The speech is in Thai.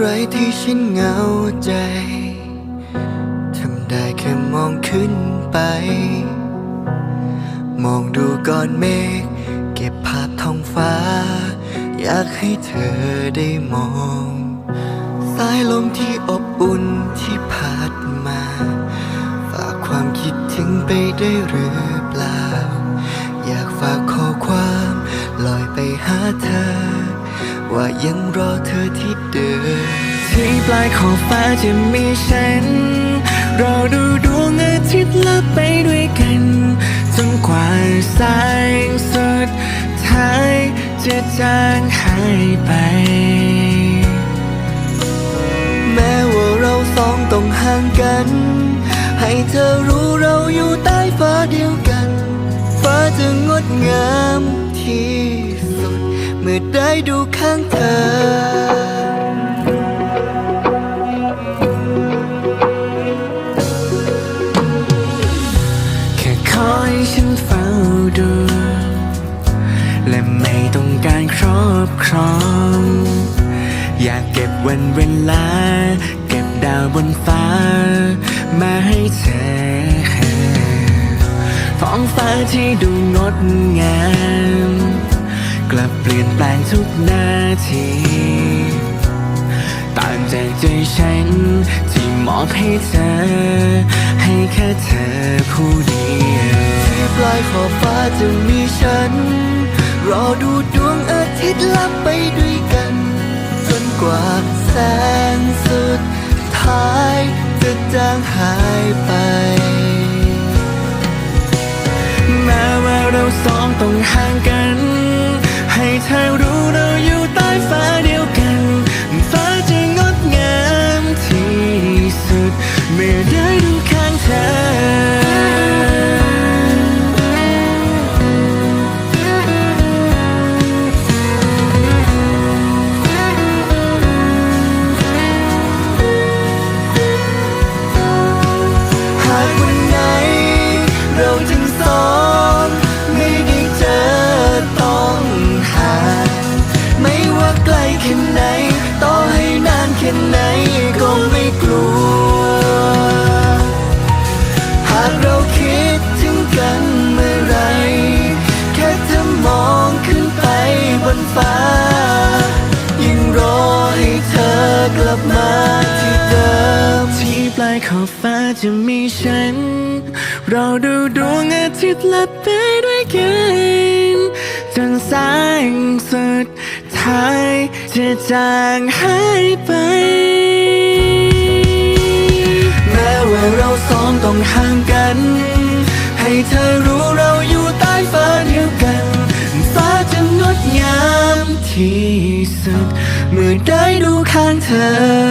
ไรที่ฉันเหงาใจ ทำได้แค่มองขึ้นไป มองดูก้อนเมฆเก็บภาพท้องฟ้า อยากให้เธอได้มอง สายลมที่อบอุ่นที่พัดมา ฝากความคิดถึงไปได้หรือเปล่า อยากฝากข้อความลอยไปหาเธอ ว่ายังรอเธอที่เดิมที่ปลายขอบฟ้าจะมีฉันรอดูดวงอาทิตย์ลับไปด้วยกันจนกว่าแสงสุดท้ายจะจางหายไป แม้ว่าเราสองต้องห่างกัน ให้เธอรู้เราอยู่ใต้ฟ้าเดียวกัน ฟ้าจะงดงามที่ มื่อได้ดูข้างเธอ แค่คอยฉันเฝ้าดู และไม่ต้องการครอบครอง อยากเก็บวันเวลา เก็บดาวบนฟ้า มาให้เธอท้องฟ้าที่ดูงดงาม ทุกนาที ต่างจากใจฉัน ที่มอบให้เธอ ให้แค่เธอผู้เดียวที่ปลายขอบฟ้าจะมีฉัน รอดูดวงอาทิตย์ลับไปด้วยกัน จนกว่าแสงสุดท้ายจะจางหายไปแม้ว่าเราสองต้องห่างกัน ให้เธอรู้ ขอบฟ้าจะมีฉัน เราดูดวงอาทิตย์ลับไปด้วยกันจนแสงสุดท้ายจะจางหายไป แม้ว่าเราสองต้องห่างกัน ให้เธอรู้เราอยู่ใต้ฟ้าเดียวกันฟ้าจะงดงามที่สุด เมื่อได้ดูข้างเธอ